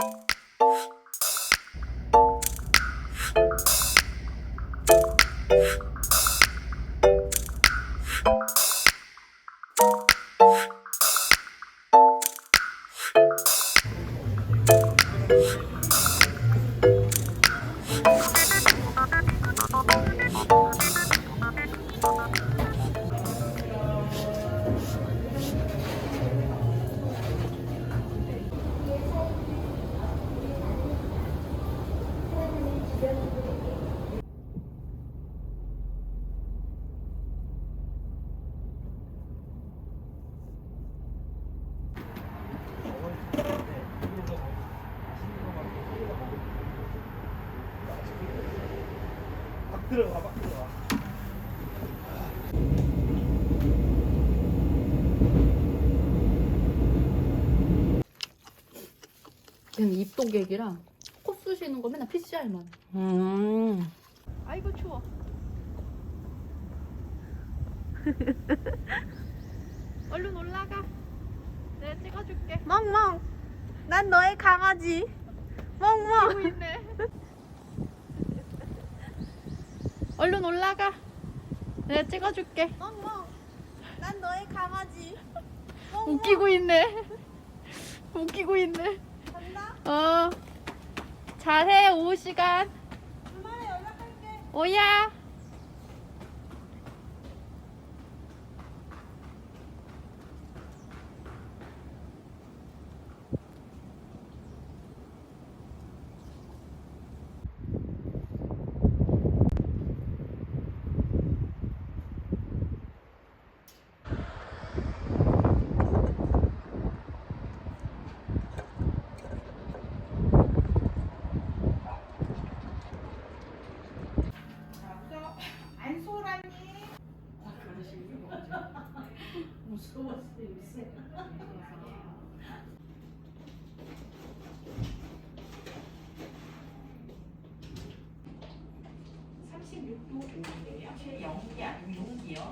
you 들어가 막 들어가. 걔는 입동객이랑 코 쑤시는 거 맨날 PCR만. 음. 아이고 추워. 얼른 올라가. 내가 찍어줄게. 멍멍. 난 너의 강아지. 멍멍. 있네. 얼른 올라가. 내가 찍어줄게. 멍멍. 난 너의 강아지. 웃기고 있네. 웃기고 있네. 간다. 어. 잘해 오후 시간. 주말에 연락할게. 오야.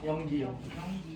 연기 연기. 아니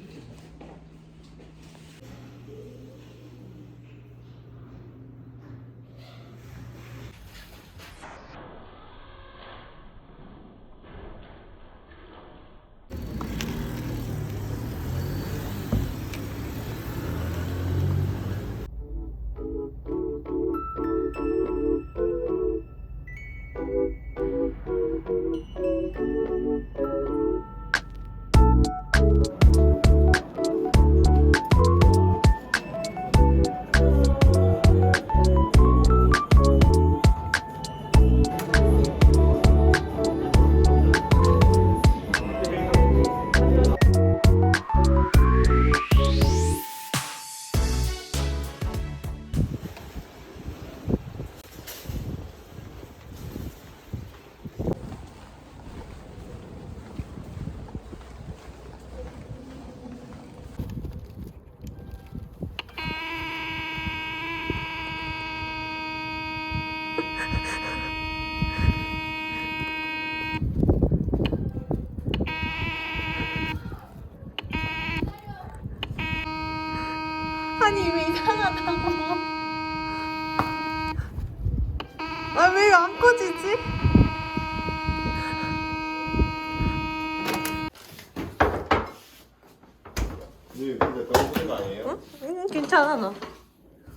응 괜찮아 나.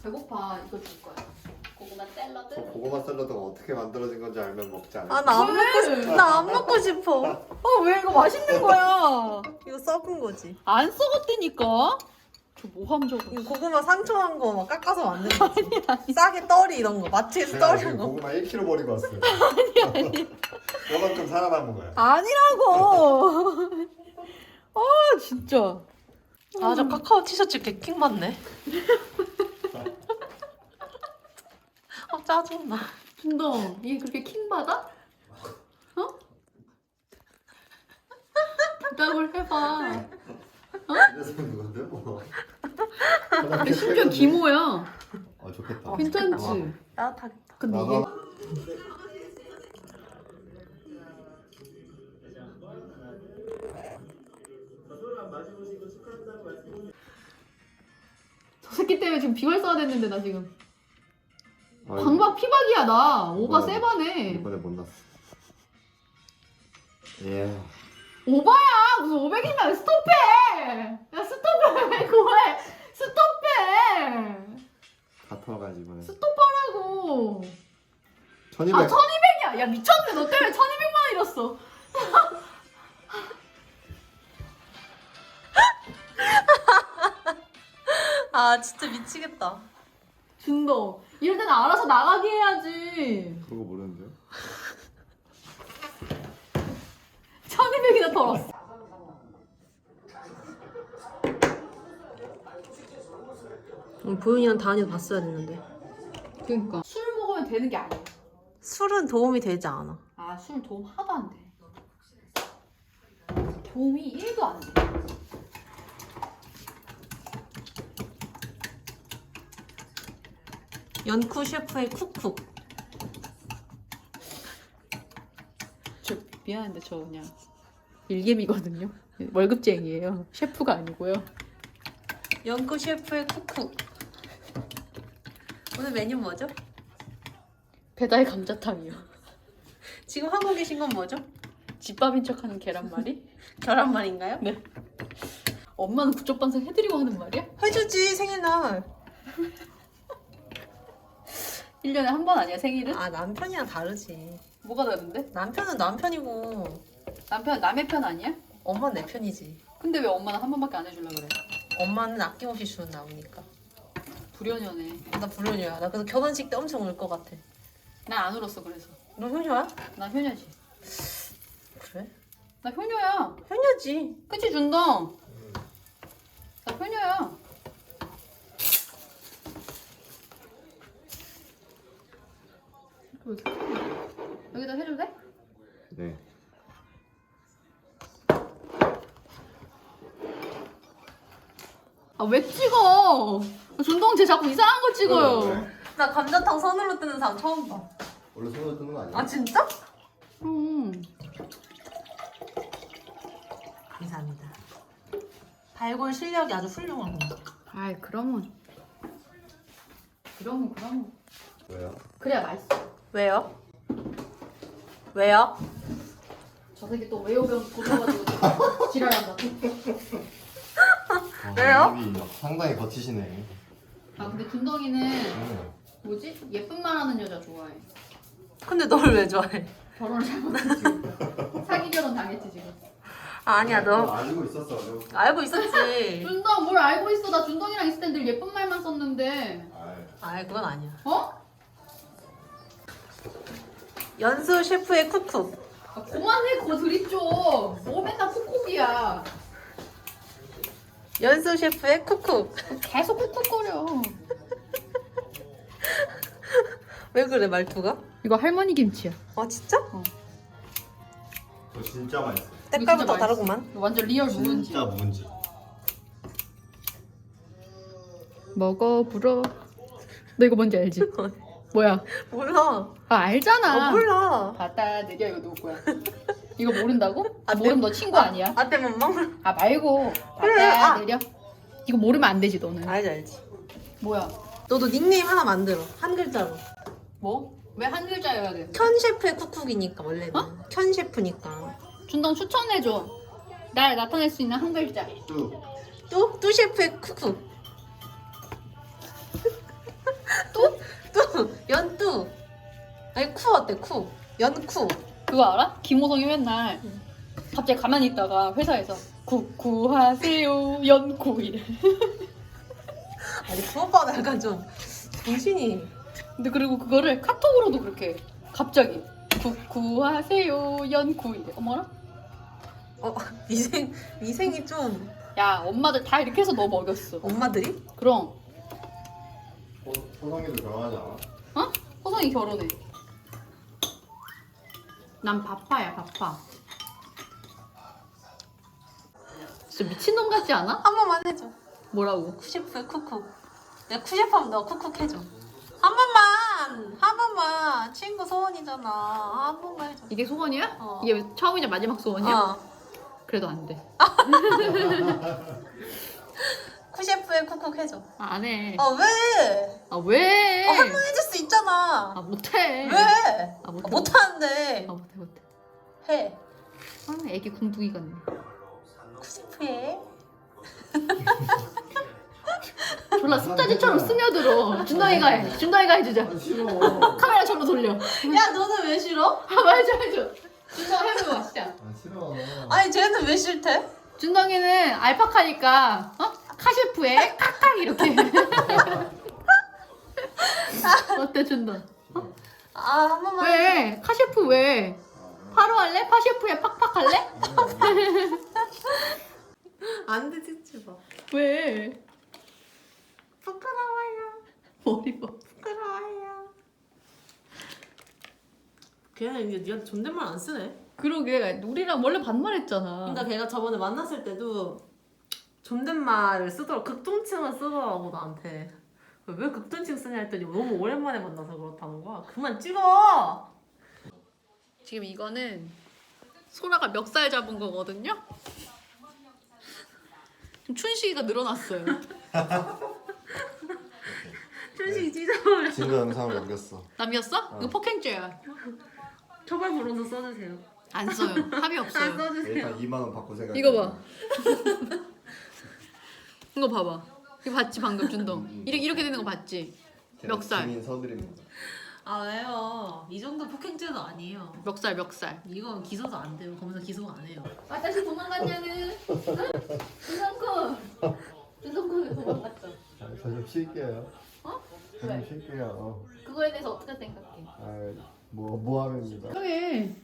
배고파. 이거 줄 거야. 고구마 샐러드. 저 고구마 샐러드가 어떻게 만들어진 건지 알면 먹지 않을까? 아 나 안 먹고 싶. 나안 먹고 싶어. 어왜 이거 맛있는 거야? 이거 썩은 거지. 안 썩었다니까. 저 모함적으로. 이거 고구마 상처한 거 막 깎아서 만든 거지. 싸게 떨이 이런 거 마트에서 제가 떨이 지금 거. 고구마 1kg 버리고 왔어요. 아니 아니. 이만큼 살아남은 거야. 아니라고. 아 진짜. 아 저 카카오 티셔츠 개킹 받네. 아 짜증나. 준동, 얘 그렇게 킹 받아? 어? 부탁을 해봐. 건데 뭐. 야, 심지어 기모야. 아 좋겠다. 괜찮지? 따뜻하겠다. 근데 이게 나가. 지금 비활성화 됐는데 나 지금. 아, 방박 피박이야 나. 오바 이번에- 세바네. 이번에 못 났어. 예. 오바야 무슨 500이면 스톱해. 야 스톱해 왜 그거해? 스톱해. 다 털어가지 이번에. 스톱하라고. 1200. 아 1200이야. 야 미쳤네 너 때문에 1200만 원 잃었어. 아 진짜 미치겠다. 준도. 이럴 때는 알아서 나가게 해야지. 그거 모르는데요? 1200이나 털었어. 음, 보윤이랑 다은이도 봤어야 됐는데. 그러니까 술 먹으면 되는 게 아니야. 술은 도움이 되지 않아. 아, 술 도움 하나도 안 돼. 도움이 1도 안 돼. 연쿠 셰프의 쿡쿡. 저 미안한데 저 그냥 일개미거든요. 월급쟁이에요. 셰프가 아니고요. 연쿠 셰프의 쿡쿡. 오늘 메뉴 뭐죠? 배달 감자탕이요. 지금 하고 계신 건 뭐죠? 집밥인 척하는 계란말이? 계란말인가요? 네. 엄마는 국적 반상 해드리고 하는 말이야? 해주지 생일날. 1년에 한 번 아니야 생일은? 아 남편이랑 다르지. 뭐가 다른데? 남편은 남편이고 남편 남의 편 아니야? 엄마는 내 편이지. 근데 왜 엄마는 한 번밖에 안 해주려 그래? 엄마는 아낌없이 주는 나오니까. 불연연해. 나 불효녀야. 나 그래서 결혼식 때 엄청 울 것 같아. 난 안 울었어 그래서. 너 효녀야? 나 효녀지. 그래? 나 효녀야. 효녀지. 그치 준동? 나 효녀야. 왜? 여기다 해도 돼? 네. 아 왜 찍어? 준동 쟤 자꾸 이상한 거 찍어요. 나 감자탕 손으로 뜨는 사람 처음 봐. 원래 손으로 뜨는 거 아니야? 아 진짜? 음. 감사합니다. 발골 실력이 아주 훌륭하고. 아이 그러면 그러면 그러면 왜요? 그래야 맛있어. 왜요? 왜요? 저 새끼 또 외우병 고쳐가지고 지랄한다. 아, 왜요? 입이 상당히 거치시네. 아 근데 준동이는 음. 뭐지? 예쁜 말 하는 여자 좋아해. 근데 널 왜 좋아해? 결혼을 잘못했지. 사기 결혼 당했지 지금. 아, 아니야 너 알고 있었어. 내가. 알고 있었지. 준동 뭘 알고 있어? 나 준동이랑 있을 땐 늘 예쁜 말만 썼는데. 아이, 아 그건 아니야. 어? 연수 셰프의 쿡쿡. 아, 그만해 그거 드립 줘. 뭐 맨날 쿡쿡이야. 연수 셰프의 쿡쿡. 계속 쿡쿡거려. 왜 그래 말투가? 이거 할머니 김치야. 아 진짜? 저 진짜 맛있어. 때깔부터 진짜 다르구만. 완전 리얼 묵은지. 진짜 묵은지. 먹어 불어. 너 이거 뭔지 알지? 뭐야? 몰라. 아 알잖아. 아 몰라. 받아들여 이거 누구 거야? 이거 모른다고? 아, 내- 너 친구 아 니야? 아 때문에 막 아 말고 그래, 아. 받아들여. 이거 모르면 안 되지 너는. 알지 알지. 뭐야? 너도 닉네임 하나 만들어. 한 글자로. 뭐? 왜 한 글자여야 돼? 현 셰프의 쿡쿡이니까 원래는. 어? 현 셰프니까. 준동 추천해줘. 날 나타낼 수 있는 한 글자. 뚝. 뚜? 뚜 셰프의 쿡쿡. 뚜? 뚜. 연뚜. 아니 쿠 어때 쿠? 연쿠. 그거 알아? 김호성이 맨날 갑자기 가만히 있다가 회사에서 구구하세요 연구 이래. 아니 그 오빠는 약간 좀 정신이 근데 그리고 그거를 카톡으로도 그렇게 해. 갑자기 구구하세요 연구 이래. 어머나? 어 미생 미생이 좀 야 엄마들 다 이렇게 해서 너 먹였어. 엄마들이? 그럼 호- 호성이도 결혼하지 않아? 어? 호성이 결혼해. 난 바빠야 바빠. 진짜 미친놈 같지 않아? 한 번만 해줘. 뭐라고? 쿠셰프의 쿡쿡. 내가 쿠셰프하면 너 쿡쿡 해줘. 한 번만 한 번만 친구 소원이잖아. 한 번만 해줘. 이게 소원이야? 어. 이게 처음이자 마지막 소원이야? 어. 그래도 안 돼. 쿠셰프의 쿡쿡 해줘. 아, 안 해. 아 왜? 아, 왜? 어, 한번 해줄 수 있잖아. 아, 못해. 왜? 아, 아, 못해. 못하는데 아, 못해, 못해. 해. 아, 애기 궁둥이 같네. 쿠셰프의 졸라 습자지처럼 스며들어. 준동이가 해. 준동이가 해주자. 아, 싫어. 카메라 절로 돌려. 야 너는 왜 싫어? 아, 해줘, 해줘. 준동 해봐, 진짜. 아 싫어. 아니 쟤는 왜 싫대? 준동이는 알파카니까, 어? 카셰프에 깍깍 이렇게. 어때, 준동? 아한 번만 왜? 카셰프 왜? 파로 할래? 파셰프에 팍팍 할래? 안돼 찍지 마. 왜? 부끄러워요. 머리 봐. 부끄러워요. 걔는 이제 니한테 존댓말 안 쓰네. 그러게 우리랑 원래 반말했잖아. 그러니까 걔가 저번에 만났을 때도 존댓말을 쓰더라고 극동칭을 쓰더라고 나한테 왜 극동칭 쓰냐 했더니 너무 오랜만에 만나서 그렇다는 거야 그만 찍어 지금 이거는 소라가 멱살 잡은 거거든요. 지금 춘식이가 늘어났어요. 춘식이 찢어버려 증거 영상을 남겼어. 남겼어? 이거 폭행죄야. 처벌 불원도 써주세요 안 써요. 합의 안 없어요. 써주세요 일단 2만 원 받고 생각. 이거 봐. 이거 봐봐. 이거 봤지 방금 준동. 음, 음, 음. 이렇게 이렇게 되는 거 봤지? 멱살. 증인 서드립니다. 아 왜요? 이 정도 폭행죄도 아니에요. 멱살 멱살. 이거 기소도 안 돼요. 검사 기소가 안 해요. 아 다시 도망갔냐는? 준성군. 준성군 도망갔어? 자, 저좀 쉴게요. 어? 저좀 쉴게요. 어. 그거에 대해서 어떻게 생각해? 아, 뭐, 뭐 모함입니다. 그래.